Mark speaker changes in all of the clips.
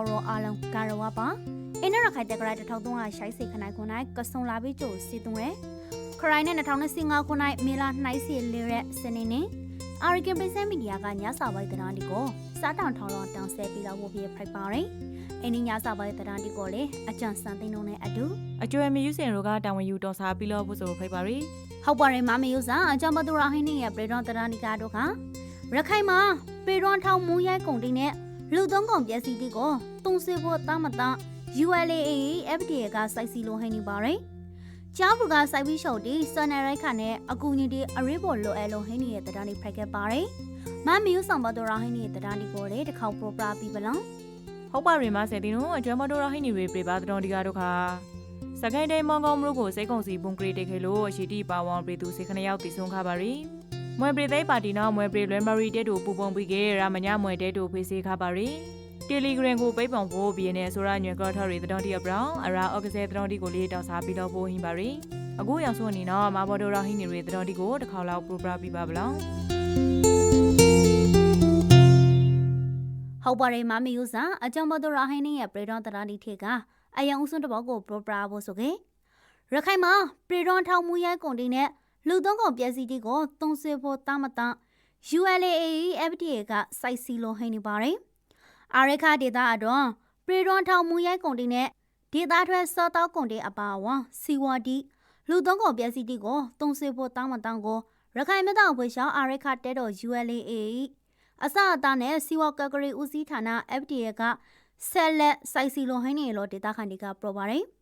Speaker 1: ဘောရောအလုံးကာရဝပါအင်းရခိုင်တက်ကရ1300ရှိုက်စေခနိုင်ခွန်နိုင်ကဆုံလာပြီးကျိုစီတုံးရခရိုင်နဲ့2025ခုနိုင်မေလာနှိုင်းစီလေရက်စနေနေ့အာရီကန်ပရိစမီဒီယာကညစာပိုက်တရာဒီကိုစားတောင်ထောင်းလောင်းတောင်းဆဲပြီးတော့ဝပြဖိုက်ပါရင်အင်းညစာပိုက်တရာဒီကိုလေအကြံစံသိန်းလုံးနဲ့အတူ
Speaker 2: အကျွဲမယူစင်တို့ကတာဝန်ယူတော်စားပြီးလို့ဖို့ဆိုဖိတ်ပါရီ
Speaker 1: ဟုတ်ပါတယ်မမေယုစာအကြောင်းမတူရာဟင်းနေရဲ့ပရေဒွန်တရာနီကာတို့ကရခိုင်မှာပရေဒွန်ထောင်မူရိုက်ကုန်တင်းနဲ့ လူသုံးကောင်ပျက်စီးတီကိုတုံးစေဖို့တာမတာ ULAA FDA ကစိုက်စီလိုဟင်းနေပါတယ်။ကျောင်းဘူကစိုက်ပြီးရှုပ်တီစနရိုက်ခနဲ့အကူညီတီအရေးပေါ်လိုအပ်လို့ဟင်းနေရဲ့တရားနေဖိုက်ခဲ့ပါတယ်။မမေယုဆောင်မတူရာဟင်းနေရဲ့တရားနေကိုလေတစ်ခေါက်ပရိုပရာပြီးပလောင်
Speaker 2: ဟုတ်ပါရီမဆယ်တင်တို့အကျွဲမတော်ရဟိနေရီပြေပါတော်ဒီကားတို့ခါစကိုင်းတိုင်းမောင်ကောင်မလို့ကိုစိတ်ကုံစီပုံကရီတေခဲလို့အရှိတီပါဝန်ပြေသူစေခဏရောက်တည်ဆုံးခပါရီ မွဲပြေသိပါတီနော်မွဲပြေလွဲမရီတဲတို့ပူပုံပြီးကေရာမညာမွဲတဲတို့ဖေးစေခပါရီတယ်လီဂရမ်ကိုပိတ်ပောင်ဖို့ဘီနေဆိုရညွန်ကောထော်ရီတတော်တီအပရောင်အရာအော့ကဆဲတတော်တီကိုလေးတောက်စားပြီးတော့ပို့ဟင်းပါရီအခုရောက်ဆိုအနေနော်မဘော်တော်ရဟိနေရီတတော်တီကိုတစ်ခေါက်လောက်ပရိုပရာပြီးပါဗလောင်
Speaker 1: ဟုတ်ပါတယ်မမေယုစာအကြောင်းမတူရာဟင်းနေရဲ့ပရေဒွန်တရားနေထေကအယံဦးစွန်းတဘောကိုပရိုပရာဖို့ဆိုခဲ့ရခိုင်မှာပရေဒွန်ထောင်မူရိုက်ကုန်တင်းနဲ့ လူသုံးကောင်ပျက်စီးတီကိုတုံးစေဖို့တာမတာ ULAA FDA ကစိုက်စီလိုဟင်းနေပါတယ်အာရခဒေတာအတွန်းပရေဒွန်ထောင်မူရိုက်ကုန်တင်းနဲ့ဒေတာထွက်စောတောက်ကုန်တင်းအပါအဝင်စီဝါဒီလူသုံးကောင်ပျက်စီးတီကိုတုံးစေဖို့တာမတာကိုရခိုင်မြတောင်ဖွေရှောင်းအာရခတဲတော် ULAA အစအသားနဲ့စီဝါကကရီဦးစီးဌာန FDA ကဆက်လက်စိုက်စီလိုဟင်းနေလို့ဒေတာခန်ဒီကပြောပါတယ်။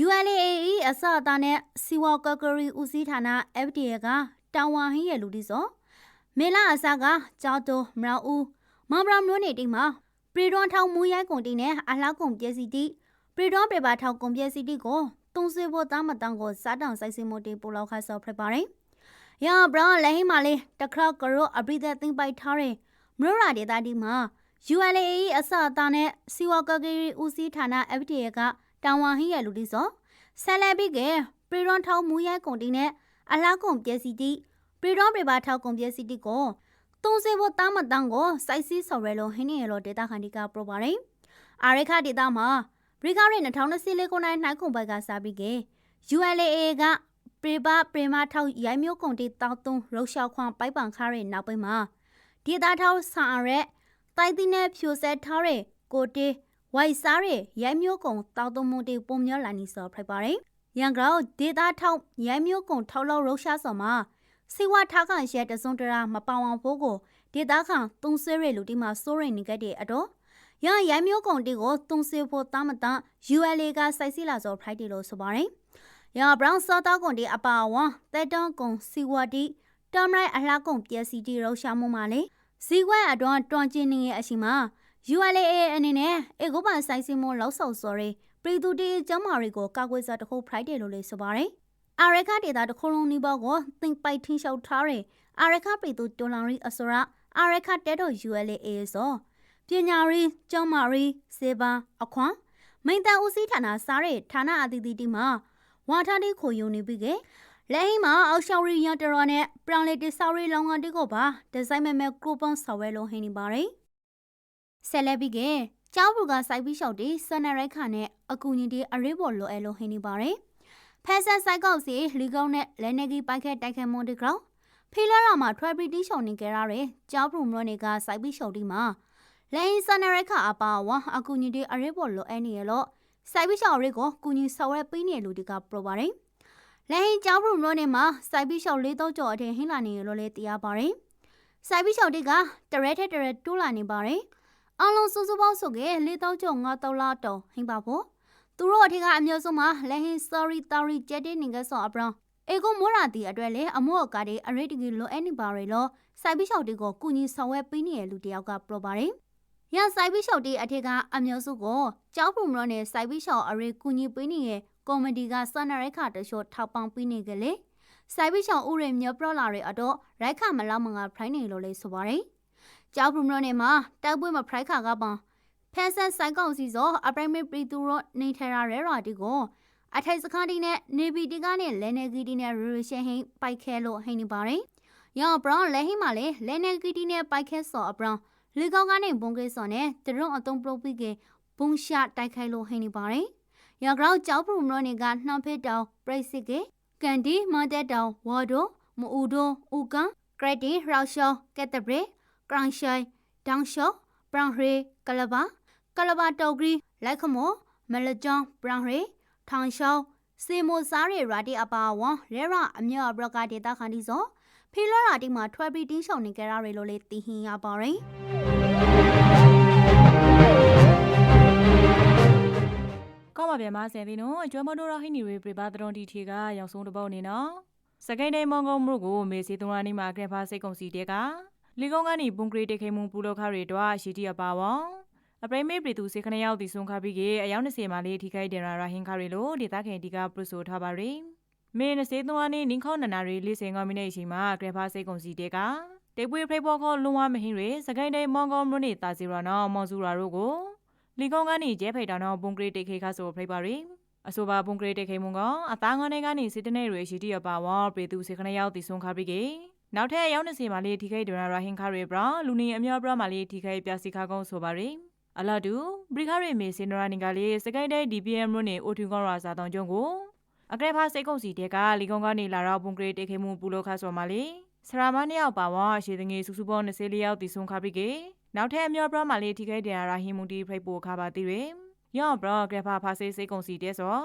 Speaker 1: ULAE အစအသားနဲ့စီဝါကကရီဦးစီးဌာန FDA ကတောင်ဝဟင်းရဲ့လူဒီစောမေလာအစကကြောက်တိုမရောဦးမောင်ဘရမျိုးနေတိမှာပရီဒွန်ထောင်မူရိုက်ကုန်တင်နဲ့အလားကုန်ပြည့်စီတိပရီဒွန်ပြပါထောင်ကုန်ပြည့်စီတိကိုတုံးစေဖို့တာမတန်ကိုစားတောင်စိုက်စီမိုတေပူလောက်ခါဆော့ဖရပါတယ်။ရာဘရန်လည်းဟိမာလေးတခရကရောအပရိသက်သိမ့်ပိုက်ထားတဲ့မရရာဒေတာဒီမှာ ULAE အစအသားနဲ့စီဝါကကရီဦးစီးဌာန FDA က တောင်ဝဟင်းရဲ့လူဒီစောဆယ်လက်ပြီးကပရီရွန်ထောင်မူရိုက်ကုန်တင်နဲ့အလားကုန်ပြည့်စီတီပရီရွန်ပြပါထောက်ကုန်ပြည့်စီတီကိုသုံးစေဖို့တာမတန်ကိုစိုက်စီးဆော်ရဲလို့ဟင်းနေရလို့ဒေတာခန်ဒီကပရိုပါတယ်အာရခဒေတာမှာဘရီကာရီ2024ခုနှစ်နှိုက်ခုံဘက်ကစားပြီးက ULAA ကပရိပါပရိမာထောက်ရိုင်းမျိုးကုန်တီတောက်သုံးရုပ်ရှောက်ခွန်ပိုက်ပန်ခါရဲနောက်ပိုင်းမှာဒေတာထောက်ဆန်ရဲတိုက်တိနဲ့ဖြိုဆက်ထားတဲ့ကိုတေ ဝိုက်စားတဲ့ရိုင်းမျိုးကုံတောက်သုံးမှုတေပုံမျောလာနေစောဖိုက်ပါတယ်။ရန်ကောဒေတာထောက်ရိုင်းမျိုးကုံထောက်လောက်ရုပ်ရှားစော်မှာစီဝါထားကန်ရဲတစုံတရာမပောင်အောင်ဖို့ကိုဒေတာခံသုံးဆဲရလူဒီမှာစိုးရိမ်နေကြတဲ့အတော့ရန်ရိုင်းမျိုးကုံတေကိုသုံးဆဲဖို့တာမတန် ULA ကစိုက်စီလာစော်ဖရိုက်တယ်လို့ဆိုပါတယ်။ရန်ဘရောင်းစောတောက်ကုံတေအပါဝါတက်တန်ကုံစီဝါတီတမ်ရိုက်အလှကုံပျက်စီတီရုပ်ရှားမှုမှာလေဇီကွဲအတွန်းတွန်ကျင်နေရဲ့အရှိမှာ ULAA အနေနဲ့အေဂိုပါဆိုင်စီမိုလောက်ဆော်စော်ရီပရီတူတီကျမ်းမာတွေကိုကာကွယ်စားတခုဖရိုက်တယ်လို့လေဆိုပါတယ်။အာရခဒေတာတစ်ခုလုံးနီးပါးကိုသင်ပိုက်ထင်းလျှောက်ထားတဲ့အာရခပရီတူတွန်လောင်ရီအစောရအာရခတဲတော့ ULAA ဆိုပညာရီကျမ်းမာရီစေပါအခွန်မိန်တန်ဦးစီးဌာနစားတဲ့ဌာနအသီးသီးတီမှာဝါထားတိခိုယုံနေပြီကလက်ဟိမှာအောက်ရှော်ရီရန်တရနဲ့ပရန်လေတီဆော်ရီလောင်ကန်တီကိုပါဒီဇိုင်းမဲမဲကရိုပွန်ဆော်ဝဲလုံးဟင်းနေပါတယ် ဆက်လက်ပြီးကကျောင်းဘူကစိုက်ပြီးလျှောက်တီစနရိုက်ခါနဲ့အကူညီတီအရေးပေါ်လိုအဲလုံးဟင်းနေပါတယ်ဖက်ဆက်စိုက်ကောက်စီလီကောင်းနဲ့လဲနေဂီပိုက်ခက်တိုက်ခဲမွန်တီကောင်ဖီလာရာမှာထွဲပရီတီရှောင်းနေကြရတဲ့ကျောင်းဘူမလို့နေကစိုက်ပြီးလျှောက်တီမှာလဲဟင်းစနရိုက်ခါအပါဝါအကူညီတီအရေးပေါ်လိုအဲနေရလို့စိုက်ပြီးလျှောက်ရေးကိုကူညီဆော်ရဲပေးနေလူတီကပရိုပါတယ်လဲဟင်းကျောင်းဘုံလို့နေမှာစိုက်ပြီးလျှောက်လေးတော့ကြော်အထင်ဟင်းလာနေရလို့လည်းတရားပါတယ်။စိုက်ပြီးလျှောက်တိကတရဲထက်တရဲတိုးလာနေပါတယ်။ အလုံးစုစုပေါင်းဆိုကေလေးတော့ကြော်ငါတော့လာတော့ဟင်းပါဖို့။သူတို့အထင်ကအမျိုးဆုံးမှာလဲဟင်း sorry sorry ကြက်တဲ့နေကဆောအပရောအေကိုမိုးရာတီအတွက်လေအမို့အကားတွေအရေးတကြီးလိုအပ်နေပါရလို့စိုက်ပြီးလျှောက်တိကိုကုညီဆောင်ဝဲပေးနေရလူတယောက်ကပရိုပါတယ်။ရစိုက်ပြီးလျှောက်တိအထက်ကအမျိုးစုကိုကြောက်ပုံမလို့နဲ့စိုက်ပြီးလျှောက်အရေးကုညီပေးနေရကော်မတီကစနရိုက်ခတချို့ထောက်ပံ့ပေးနေကြလေစိုက်ပြီးချောင်းဥရမြေပရလာတွေအတော့ရိုက်ခမလောက်မငါဖရိုင်းနေလို့လေဆိုပါတယ် ကြောက်ဘုံရောနေမှာတိုက်ပွဲမဖရိုက်ခကပန်ဖန်ဆန်ဆိုင်ကောင်စီစောအပရိုင်မပရီတူရောနေထရာရဲရာတီကိုအထိုက်စခန်းတီနဲ့နေဗီတီကနဲ့လဲနေဂီတီနဲ့ရူရှန်ဟင်းပိုက်ခဲလို့ဟိနေပါတယ်ရောင်ဘရောင်းလဲဟိမှာလေလဲနေဂီတီနဲ့ပိုက်ခဲစောအပရောင်းလေကောင်းကနေဘုံကေစောနဲ့တရုံအတုံးပရိုပီကေဘုံရှာတိုက်ခိုက်လို့ဟင်းနေပါတယ်။ရောက်တော့ကြောက်ပရုမရောနေကနှောင်ဖက်တောင်ပရိစစ်ကေကန်ဒီမန်တက်တောင်ဝါဒိုမအူဒိုဥကန်ဂရက်တီရောက်ရှောကက်တဘရ ကရန်ရှိုင်တောင်ရှောပရန်ဟရေကလဘာကလဘာတောက်ဂရီလိုက်ခမောမလဂျွန်ပရန်ဟရေထောင်ရှောစေမိုစားရရာတီအပါဝွန်ရဲရအမြော့ဘရကဒေတာခန်ဒီစောဖီလာရာတီမှာထွဲပြီးတင်းရှောင်နေကြရရလို့လေတီဟင်ရပါတယ်
Speaker 2: ကောင်းပါဗျာမဆယ်ဒီနော်အကျွမ်းမတော်ရဟိနီရေပြပါတရွန်တီထီကရောင်ဆုံးတစ်ပုတ်နေနော်စကိုင်းတိုင်းမောင်ကုန်းမြို့ကိုမေစီသုံးရနေမှာကရဖာစိတ်ကုံစီတဲက လီကုန်းကနေပွန်ကရီတခေမှုပူလောခရီတော့ရှိတီအပါဝေါအပရိမေပြည်သူစေခဏရောက်တည်ဆုံးခပြီးကအယောက်20မှာလေးထိခိုက်တယ်ရာဟင်ခရီလို့ဒေတာခင်ဒီကပရုဆိုထားပါရီမေနစေသုံးရနေနင်းခေါနနာရီလေးစင်ကမိနေအချိန်မှာကရဖာစိတ်ကုံစီတဲကတေပွေဖိဘောခေါလုံဝမဟင်းရေစကိုင်းတိုင်းမောင်ကုန်းမြို့နေတာစီရနော်မောင်စုရာတို့ကိုလီကုန်းကနေကျဲဖိတ်တာနော်ပွန်ကရီတခေခါဆိုဖိပါရီအဆိုပါပွန်ကရီတခေမှုကအသားငန်းတွေကနေစစ်တနေတွေရှိတီရပါဝါပြည်သူစေခဏရောက်တည်ဆုံးခပြီးက နောက်ထပ်ရောက်နေစီမှာလေးထိခိုက်ဒရရာဟင်ခရီဘရာလူနီအမြော့ဘရာမှာလေးထိခိုက်ပြစီခါကုန်းဆိုပါရီအလာတူဘရိခရီမေစင်နရာနီကလေးစကိုင်းတိုင်း DPM မြို့နေအိုထူကောရာစာတောင်ကျုံကိုအကရက်ဖာစိတ်ကုံစီတဲကလီကုန်းကနေလာတော့ပွန်ကရီတခေမှုပူလို့ခါဆိုမှာလေးဆရာမနှစ်ယောက်ပါဝါရှေတငယ်စုစုပေါင်း24ယောက်တည်ဆုံးခပြီးကနောက်ထပ်အမြော့ဘရာမှာလေးထိခိုက်ဒရရာဟင်မူတီဖိတ်ပို့ခါပါသေးတယ်ရော့ဘရာကရက်ဖာဖာစိတ်စိတ်ကုံစီတဲဆို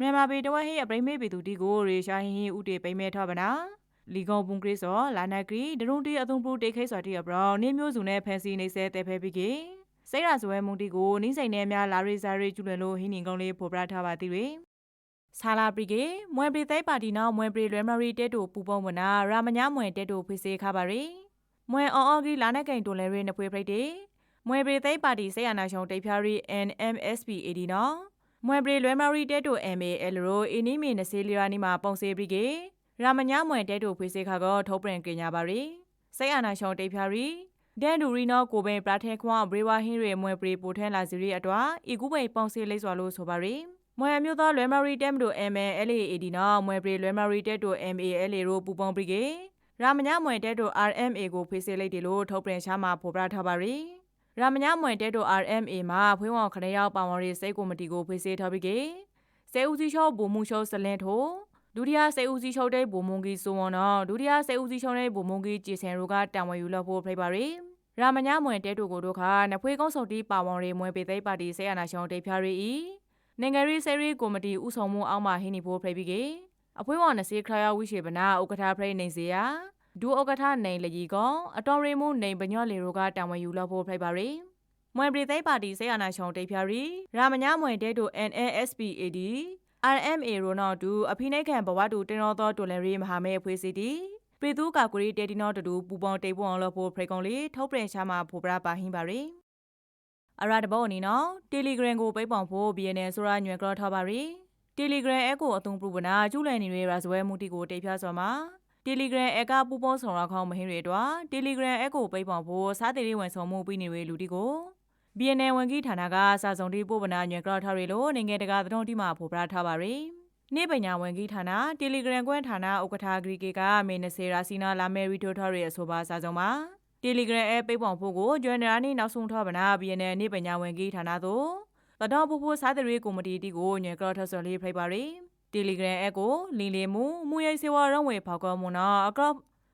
Speaker 2: မြန်မာပြည်တဝက်ဟိအပရိမေပြည်သူတီကိုရေရှာဟင်းဟင်းဥတေပိမဲထောက်ပနာ လီဂောဘုံကရစ်စောလာနက်ကရီဒရုံတီအသုံးပူတိတ်ခိတ်စော်တီအဘရောနေမျိုးစုနဲ့ဖန်စီနေဆဲတဲဖဲပြီးကေစိတ်ရဆွဲမုန်တီကိုနင်းစိန်နဲ့များလာရီဇာရီကျူလွန်လို့ဟင်းနေကုန်းလေးဖော်ပြထားပါသေးတယ်ဆာလာပရီကေမွဲပရီသိုက်ပါတီနောက်မွဲပရီလွဲမရီတဲတူပူပုံမနာရာမညာမွဲတဲတူဖိစေခါပါရီမွဲအော်အော်ဂီလာနက်ကင်တိုလဲရီနဖွေဖိတ်တေမွဲပရီသိုက်ပါတီဆေးရနာရှုံတိတ်ဖျားရီ NMSP AD နော်မွဲပရီလွဲမရီတဲတူ MAL ရိုအင်းနီမီနစေလီရာနီမှာပုံစေပြီးကေ ရာမညာမွဲတဲတူဖွေစေခါကောထုတ်ပြန်ကြညာပါရီစိတ်အာနာရှုံတိတ်ဖျားရီဒန်ဒူရီနောကိုပင်ပရာထဲခွန်ဘရေဝါဟင်းရီမွဲပရီပိုထဲလာစီရီအတွာဤကူပိန်ပုံစေလိမ့်စွာလို့ဆိုပါရီမွဲအမျိုးသားလွဲမရီတဲမတို့ MLAAD နော်မွဲပရီလွဲမရီတဲတူ MALA ရိုပူပုံပြီးကေရာမညာမွဲတဲတူ RMA ကိုဖွေစေလိုက်တယ်လို့ထုတ်ပြန်ချမှာဖော်ပြထားပါရီရာမညာမွဲတဲတူ RMA မှာဖွေးဝေါခရရောက်ပါဝင်ရေးစိတ်ကိုမတီကိုဖွေစေထားပြီးကေစေဦးစီချောဘူမှုချောစလင်းထို ဒုတိယစေဦးစီချုပ်တဲ့ဘူမုံကြီးဆိုဝန်တော့ဒုတိယစေဦးစီချုပ်တဲ့ဘူမုံကြီးကြည်စင်ရိုကတံဝဲယူလို့ဖို့ဖိပါရီရာမညာမွဲတဲတူကိုတို့ခါနဖွေးကုန်းစုံတီပါဝင်ရေးမွဲပေသိပါတီဆေးရနာရှောင်းတေဖျားရီနိုင်ငံရေးဆယ်ရီကော်မတီဥဆောင်မှုအောက်မှာဟင်းနေဖို့ဖိပြီးကေအဖွေးဝနစေခရယဝိရှေပနာဥက္ကဋ္ဌဖိနေစေယာဒူဥက္ကဋ္ဌနိုင်လကြီးကောအတော်ရီမှုနိုင်ပညော့လေရိုကတံဝဲယူလို့ဖို့ဖိပါရီမွဲပရိသိပါတီဆေးရနာရှောင်းတေဖျားရီရာမညာမွဲတဲတူ NASPAD RMA ရိုနောက်တူအဖိနှိတ်ခံဘဝတူတင်တော်သောတိုလန်ရီမဟာမဲအဖွဲ့စီတီပြည်သူကာကွယ်တေတီနော်တူပူပေါင်းတိတ်ပွန်လို့ဖို့ဖရိကုံလေးထုတ်ပြန်ချမှာဖိုပရာပါဟင်းပါရီအရာတဘောအနေနော် Telegram ကိုပိတ်ပေါင်ဖို့ BNN ဆိုတာညွှန်ကြောထားပါရီ Telegram app ကိုအသုံးပြုပနာကျူးလည်နေရရာဇဝဲမှုတီကိုတိတ်ဖြားစော်မှာ Telegram app ကပူပေါင်းဆောင်ရခေါင်းမဟင်းတွေတော့ Telegram app ကိုပိတ်ပေါင်ဖို့စားတေးဝန်ဆောင်မှုပြီးနေရလူတီကို BNN ဝန်ကြီးဌာနကစာစုံတီပို့ပနာညွှန်ကြောထားရလို့နိုင်ငံတကာသတုံးတီမှာဖော်ပြထားပါရီနေ့ပညာဝန်ကြီးဌာန Telegram ကွန်းဌာနဥက္ကဋ္ဌဂရီကေကမေနစေရာစီနာလာမဲရီတိုထော်ရဲ့အဆိုပါစာစုံမှာ Telegram app ပိတ်ပေါင်ဖို့ကိုဂျွန်နရာနေ့နောက်ဆုံးထားပနာ BNN နေ့ပညာဝန်ကြီးဌာနသို့သတော်ဖို့ဖို့စားတဲ့ရီကော်မတီတီကိုညွှန်ကြောထဆော်လေးဖိပါရီ Telegram app ကိုလင်းလီမှုမူရိစေဝရုံးဝေဖောက်ကောမွန်နာအကော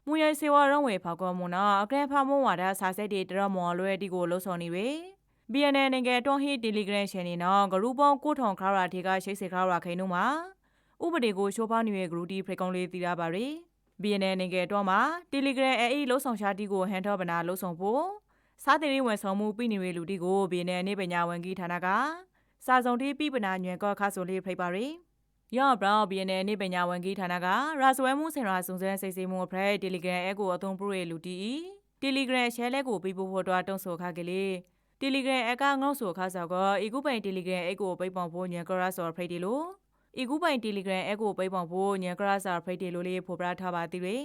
Speaker 2: မူရိစေဝရုံးဝေဖောက်ကောမွန်နာအကရဖမွန်ဝါဒစာဆက်တီတရမော်လွဲတီကိုလှုပ်ဆောင်နေပေ BNN နိုင်ငံတွန်ဟီ Telegram channel နော်ဂရူပေါင်းကိုထောင်ခါရာထေကရှိတ်စေခါရာခိုင်နှုံးမှာဥပဒေကိုရှိုးဖောက်နေတဲ့ဂရူတီဖရိကုံလေးတည်ရပါရီ BNN နိုင်ငံတွန်မှာ Telegram အေးလှုပ်ဆောင်ရှားတီကိုဟန်ထော့ပနာလှုပ်ဆောင်ဖို့စားတေးဝန်ဆောင်မှုပြည်နေရလူတီကို BNN နေပညာဝန်ကြီးဌာနကစာစုံတီပြည်ပနာညွန်ကောခါဆိုလေးဖိပါရီရော့ဘရော့ BNN နေပညာဝန်ကြီးဌာနကရာဇဝဲမှုစင်ရာစုံစမ်းစစ်ဆေးမှုအဖရက် Telegram app ကိုအသုံးပြုရလူတီ Telegram share လက်ကိုပြီးဖို့တော့တုံးဆိုခါကလေး Telegram app ကငေါ့ဆိုခါဆောက်ကဤကူပိုင် Telegram app ကိုပိတ်ပေါင်ဖို့ညံကရဆော်ဖိတ်တယ်လို့ဤကူပိုင် Telegram app ကိုပိတ်ပေါင်ဖို့ညံကရဆော်ဖိတ်တယ်လို့လေးဖော်ပြထားပါသေးတယ်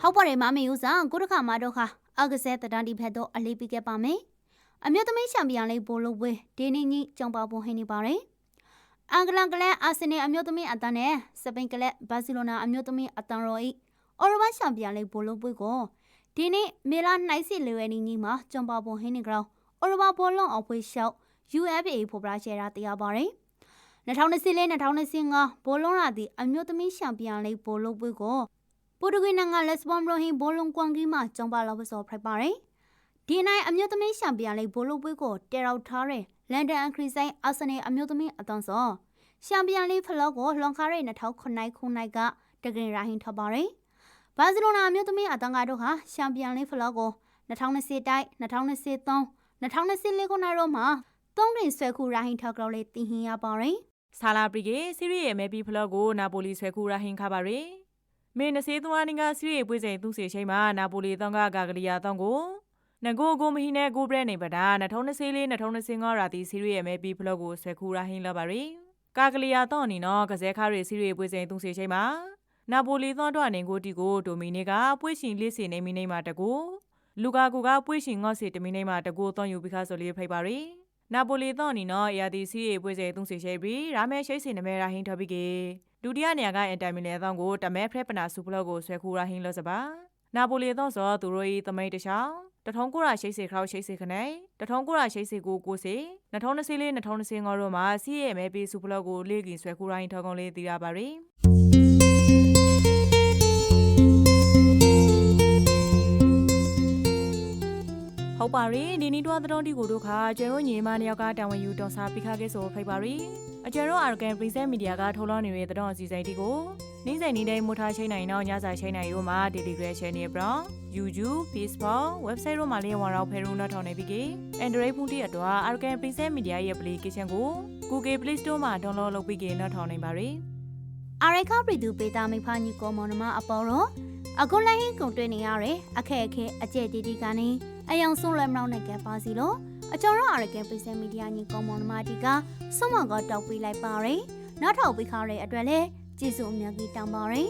Speaker 1: ဟုတ်ပါတယ်မမေဦးဆောင်ကိုတခါမတော့ခါအကစဲတတန်ဒီဖက်တော့အလေးပေးခဲ့ပါမယ်အမျိုးသမီးချန်ပီယံလေးပိုလို့ဝဲဒီနေ့ကြီးကြောင်ပါဖို့ဟင်းနေပါတယ်အင်္ဂလန်ကလပ်အာဆင်နယ်အမျိုးသမီးအတန်းနဲ့စပိန်ကလပ်ဘာစီလိုနာအမျိုးသမီးအတန်းရောဤ အော်ရမချန်ပီယံလေးပိုလို့ပွဲကိုဒီဒီနေ့မေလာနှိုက်စစ်လေဝဲနီကြီးမှာကျန်ပါပွန်ဟင်းနေကောင်အော်ရဘာဘောလုံးအဖွေးလျှောက် UFA ဖော်ပြရှယ်တာတရားပါတယ်2024-2025ဘောလုံးရာသီအမျိုးသမီးရှမ်ပီယံလိဘောလုံးပွဲကိုပိုတူဂီနိုင်ငံလက်စဘွန်ဘရိုဟင်ဘောလုံးကွန်ကီမှာကျင်းပလောက်ပစောဖိုက်ပါတယ်ဒီနိုင်အမျိုးသမီးရှမ်ပီယံလိဘောလုံးပွဲကိုတဲရောက်ထားတဲ့လန်ဒန်အခရီးဆိုင်အာဆနယ်အမျိုးသမီးအသွန်းစောရှမ်ပီယံလိဖလော့ကိုလွန်ခါရဲ2009ခုနှစ်ကတကင်ရာဟင်ထပါတယ် ဘာစီလိုနာအမျိုးသမီးအတန်းကားတို့ဟာရှမ်ပီယံလိဖလော့ကို2020တိုက်2023 2024ခုနှစ်ရောမှာသုံးရင်ဆွဲခုရာဟင်ထောက်ကြောက်လေးတင်ဟင်ရပါတယ်
Speaker 2: ဆာလာပရီကေစီရီရဲ့မဲပီဖလော့ကိုနာပိုလီဆွဲခူရာဟင်ခါပါရီမေနစေသွာနင်ကစီရီပွေးစိန်သူစီချိန်မှာနာပိုလီတောင်းကဂါဂလီယာတောင်းကိုနဂိုကိုမဟိနဲ့ကိုဘရက်နေပဒါ2024 2025ရာတီစီရီရဲ့မဲပီဖလော့ကိုဆွဲခူရာဟင်လပါရီကာဂလီယာတောင်းနီနော်ကစဲခါရီစီရီပွေးစိန်သူစီချိန်မှာ နာပိုလီသောတော့နေကိုတီကိုဒိုမီနီကပွေးရှင်လေးစီနေမီနေမှာတကူလူကာကူကပွေးရှင်ငေါ့စီတမီနေမှာတကူသွန်ယူပြီးခါဆိုလေးဖိတ်ပါရီနာပိုလီတော့နီနော်ရာဒီစီရေးပွဲစေသုံးစီရှိပြီးရာမဲရှိစင်နမဲရာဟင်းထဘီကေဒုတိယနေရာကအင်တာမီလန်တော့ကိုတမဲဖရက်ပနာစူပလော့ကိုဆွဲခူရာဟင်းလို့စပါနာပိုလီတော့ဆိုသူတို့ဤသမိတ်တချောင်းတထုံးကိုရာရှိစေခရောက်ရှိစေခနိုင်တထုံးကိုရာရှိစေကိုကိုစေ2024 2025ရောမှာစီရဲ့မဲပေးစူပလော့ကိုလေကင်ဆွဲခူရာဟင်းထောက်ကုန်းလေးတည်ရပါရီ ဟုတ်ပါရီဒီနီတွားတဲ့တီကိုတို့ခါကျဲတို့ညီမနှစ်ယောက်ကတာဝန်ယူတော်စားပိခါခဲ့ဆိုဖိတ်ပါရီအကျဲတို့ Argan Present Media ကထုတ်လွှင့်နေတဲ့တဲ့တော်အစီအစဉ်တီကိုနေ့စဉ်နေ့တိုင်းမူထားချိန်နိုင်တော့ညစာချိန်နိုင်ရိုးမှာ Telegram Channel ပြောင်း YouTube Facebook website တို့မှာလည်းဝန်ရောက်ဖဲရုံတော့ထောင်းနေပြီကေ Android ဖုန်းတီအတွက် Argan Present Media ရဲ့ application ကို Google Play Store မှာ download လုပ်ပြီးကေတော့ထောင်းနိုင်ပါရီ
Speaker 1: အာရိခပြည်သူပေတာမိဖာညီကောမောင်နှမအပေါ်တော့အခုလည်းဟင်းကုန်တွေ့နေရတဲ့အခက်အခဲအကျက်တီတီကနေ အယောင်ဆုံးလွယ်မလောက်နိုင်ကြပါစီလို့အကျော်တော့အာရကန်ပိစမီဒီယာညီကောမောင်နှမတီကစွန့်မကတောက်ပေးလိုက်ပါရယ်နောက်ထောက်ပေးခါတဲ့အတွက်လည်းကျေးဇူးအများကြီးတောင်းပါရယ်